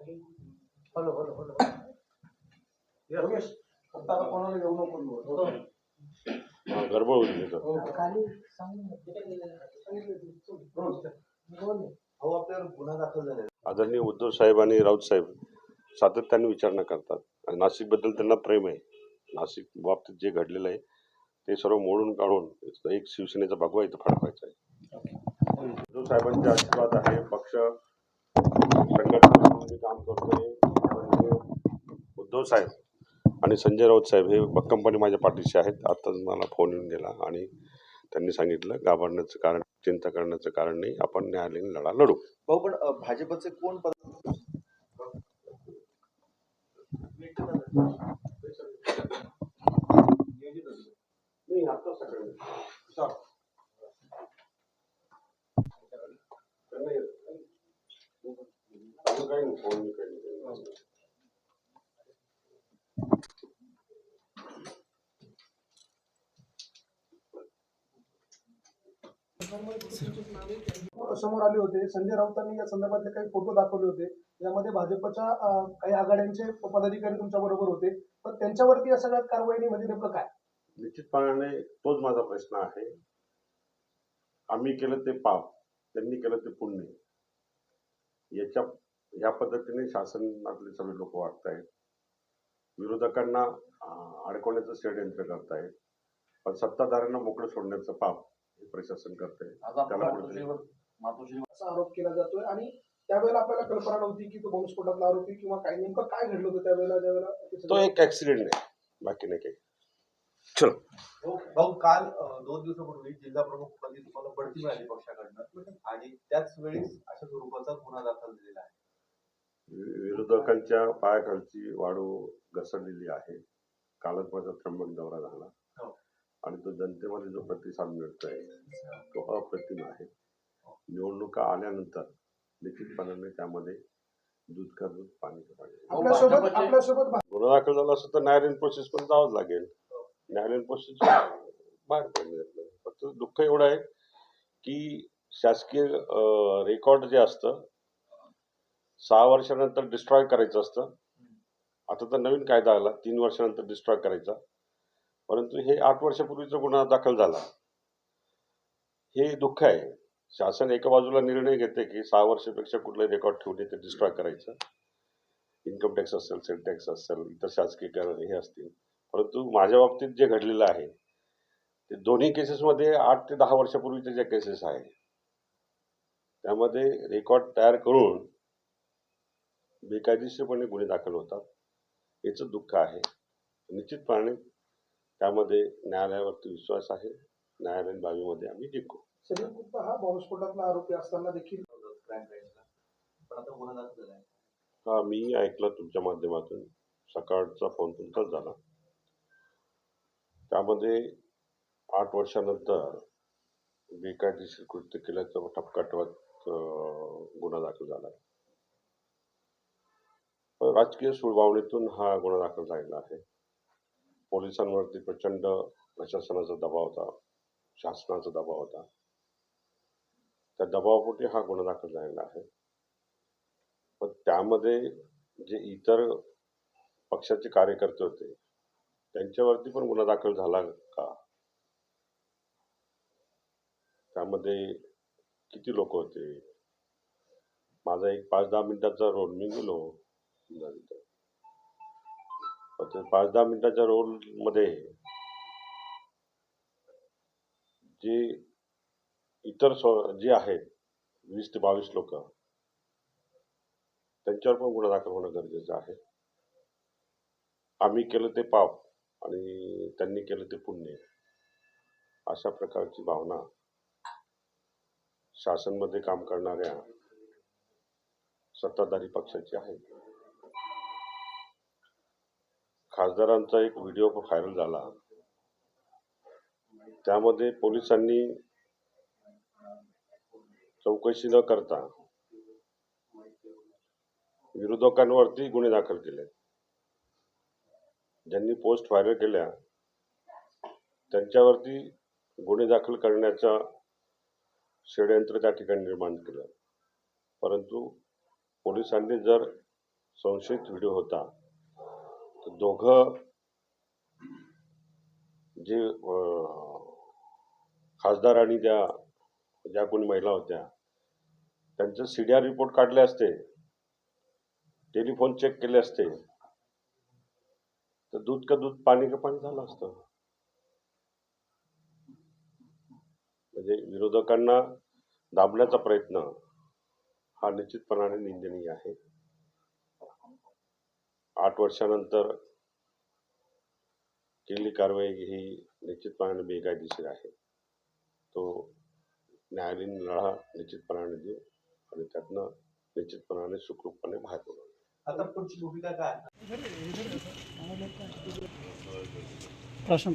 Hello hello hello Yogesh फक्त आता कोणाला येऊ नको बोलू. हा, गडबड होती. तिथं खाली सांग बोल अहो आपल्यावर गुन्हा दाखल झालेला आहे. आदरणीय उद्धव साहेब आणि राऊत साहेब सातत्याने विचारणा करतात. आणि नाशिकबद्दल त्यांना प्रेम आहे. नाशिक बाबतीत जे घडलेलं आहे ते सर्व मोडून काढून एक शिवसेनेचा भगवा इथं फडकवायचा आहे. उद्धव साहेबांचे आशीर्वाद आहे पक्ष संघटना काम करतोय. म्हणजे उद्धव साहेब आणि संजय राऊत साहेब हे भक्कमपणे माझ्या पाठीशी आहेत. आत्ताच मला फोन येऊन गेला आणि त्यांनी सांगितलं घाबरण्याचं कारण चिंता करण्याचं कारण नाही आपण न्यायालयीन लढा लढू. भाऊ पण भाजपचे कोण पद नाही आता सकाळी काही नाही फोन काही. समोर आले होते. संजय राऊतांनी या संदर्भातले काही फोटो दाखवले होते. यामध्ये भाजपच्या काही आघाड्यांचे पदाधिकारी तुमच्या बरोबर होते. पण त्यांच्यावरती या सगळ्यात कारवाई नाही म्हणजे नेमकं काय? निश्चितपणाने तोच माझा प्रश्न आहे. आम्ही केलं ते पाप त्यांनी केलं ते पुण्य. याच्या या पद्धतीने शासनातले सगळे लोक वागतायत. विरोधकांना अं, अडकवण्याचं षडयंत्र करतायत. पण सत्ताधाऱ्यांना मोकळं सोडण्याचं पाप हे प्रशासन मातोश्री असा आरोप केला जातोय आणि त्यावेळेला आपल्याला कल्पना नव्हती की तो बॉम्बस्फोटातला आरोपी किंवा काय नेमकं काय घडलं होतं त्यावेळेला ज्यावेळेला ते एक ऍक्सिडेंट आहे. बाकी नाही काही. चलो. भाऊ काल दोन दिवसापूर्वी जिल्हा प्रमुख पदी तुम्हाला बढती मिळाली पक्षाकडनं आणि त्याच वेळी अशा स्वरूपाचा गुन्हा दाखल विरोधकांच्या पायाखालची वाळू घसरलेली आहे. कालच माझा त्र्यंबक दौरा झाला. हो. आणि तो जनतेमध्ये जो प्रतिसाद मिळतोय तो अप्रतिम आहे. निवडणुका आल्यानंतर निश्चितपणाने त्यामध्ये दूध का दूध पाणी का पाणी. गुन्हा दाखल झाला असं तर न्यायालयीन प्रोसेस पण जावंच लागेल. न्यायालयीन प्रोसेस बाहेर पडले फक्त दुःख एवढं आहे की शासकीय रेकॉर्ड जे असतं सहा वर्षानंतर डिस्ट्रॉय करायचं असतं. आता तर नवीन कायदा आला तीन वर्षानंतर डिस्ट्रॉय करायचा. परंतु हे आठ वर्षापूर्वीचा गुन्हा दाखल झाला. हे दुःख आहे. शासन एका बाजूला निर्णय घेते की सहा वर्षापेक्षा कुठलंही रेकॉर्ड ठेवणे ते डिस्ट्रॉय करायचं. इन्कम टॅक्स असेल सेल टॅक्स असेल इतर शासकीय हे असतील. परंतु माझ्या बाबतीत जे घडलेलं आहे ते दोन्ही केसेसमध्ये आठ ते दहा वर्षापूर्वीच्या ज्या केसेस आहे त्यामध्ये रेकॉर्ड तयार करून बेकायदेशीरपणे गुन्हे दाखल होतात. याचं दुःख आहे. निश्चितपणे त्यामध्ये न्यायालयावरती विश्वास आहे. न्यायालयीन बाबीमध्ये आम्ही जिंकू सलीम गुप्ता हा बॉम्बस्फोटातला आरोपी असताना देखील हा मी ऐकलं तुमच्या माध्यमातून. सकाळचा फोन तुमचाच झाला. त्यामध्ये आठ वर्षानंतर बेकायदेशीर कृत्य केल्याचा ठपका ठेवत गुन्हा दाखल झाला राजकीय सुळबावणीतून हा गुन्हा दाखल झालेला आहे. पोलिसांवरती प्रचंड प्रशासनाचा दबाव होता शासनाचा दबाव होता. त्या दबावापोटी हा गुन्हा दाखल झालेला आहे. पण त्यामध्ये जे इतर पक्षाचे कार्यकर्ते होते त्यांच्यावरती पण गुन्हा दाखल झाला का? त्यामध्ये किती लोक होते? माझा एक पाच दहा मिनिटाचा रोल मी गेलो. पाच दहा मिनिटाच्या रोलमध्ये जे इतर स्व- जे आहेत वीस ते बावीस लोक त्यांच्यावर पण गुन्हा दाखल होणं गरजेचं आहे. आम्ही केलं ते पाप आणि त्यांनी केलं ते पुण्य. अशा प्रकारची भावना शासनमध्ये काम करणाऱ्या सत्ताधारी पक्षाची आहे. खासदारांचा एक व्हिडिओ व्हायरल झाला. त्यामध्ये पोलिसांनी चौकशी न करता विरोधकांवरती गुन्हे दाखल केले. ज्यांनी पोस्ट व्हायरल केल्या त्यांच्यावरती गुन्हे दाखल करण्याचा षडयंत्र त्या ठिकाणी निर्माण केलं. परंतु पोलिसांनी जर संशयित व्हिडिओ होता दोघं जे खासदार आणि ज्या ज्या कोणी महिला होत्या त्यांचं सी डी आर रिपोर्ट काढले असते टेलिफोन चेक केले असते तर दूध का दूध पाणी का पाणी झालं असतं. म्हणजे विरोधकांना दाबण्याचा प्रयत्न हा निश्चितपणाने निंदनीय आहे. आठ वर्षानंतर केलेली कारवाई ही निश्चितपणाने बेकायदेशीर आहे. तो न्यायालयीन लढा निश्चितपणाने देऊ आणि त्यातनं निश्चितपणाने सुखरूपपणे बाहेर पडू. आता पुढची भूमिका काय प्रश्न.